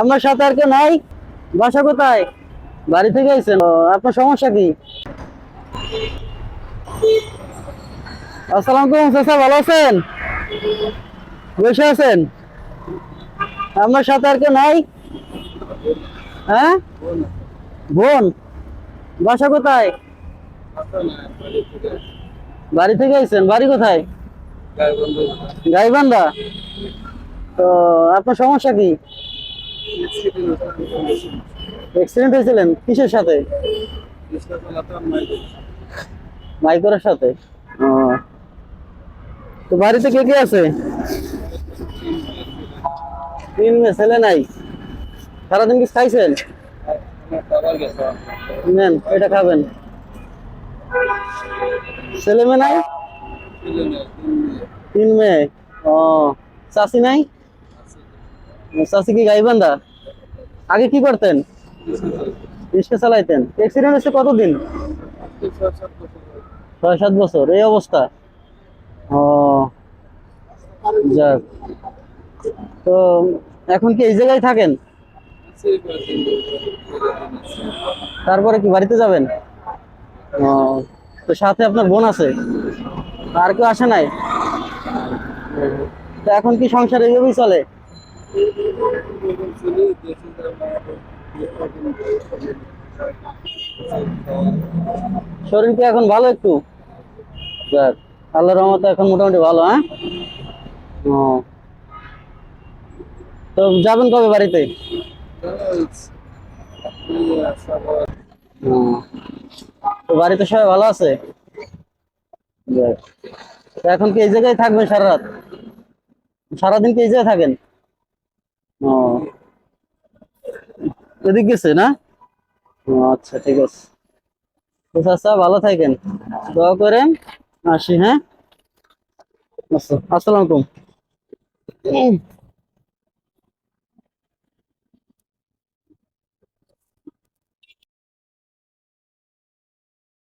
আপনার সাথে আর কেউ নাই? বাসা কোথায়? বাড়ি থেকে আপনার সমস্যা কি? আলাইকুম ভালো আছেন? বসে আছেন? আপনার সাথে আর কেউ নাই? হ্যাঁ? বোন, বাসা কোথায়? বাড়ি থেকে আইছেন? বাড়ি কোথায়? গাইবান্ধা। তো আপনার সমস্যা কি? অ্যাক্সিডেন্ট হয়েছিলেন? কিসের সাথে? মাইকোরের সাথে। তো বাড়িতে কে কে আছে? তিন মেয়ে, ছেলে নাই। সারাদিন কি খাইছেন? নেন, এটা খাবেন। ছেলে মেয়ে নাই? তিন মেয়ে। ও চাষি নাই? চাষি গাইবান্ধা আগে কি করতেন? রিক্সা চালাইতেন। অ্যাক্সিডেন্ট হচ্ছে কতদিন? ছয় সাত বছর। এই অবস্থা? ও, যাক। তো, এখন কি এই জায়গায় থাকেন? তারপরে কি বাড়িতে যাবেন? ও, তো সাথে আপনার বোন আছে? আর কেউ আসে নাই? তো এখন কি সংসার এইভাবেই চলে? শরীর কি এখন ভালো একটু? যাক আল্লাহর রহমতে এখন মোটামুটি ভালো হ্যাঁ? ও। তো যাবেন কবে বাড়িতে? তো বাড়িতে সবাই ভালো আছে? এখন কি এই জায়গায় থাকবেন সারা রাত? সারাদিন কি এই জায়গায় থাকেন? ও। এদিক গেছে না? আচ্ছা ঠিক আছে। আচ্ছা ভালো থাকেন। দোয়া করেন, আসি হ্যাঁ? আচ্ছা আসসালামু আলাইকুম।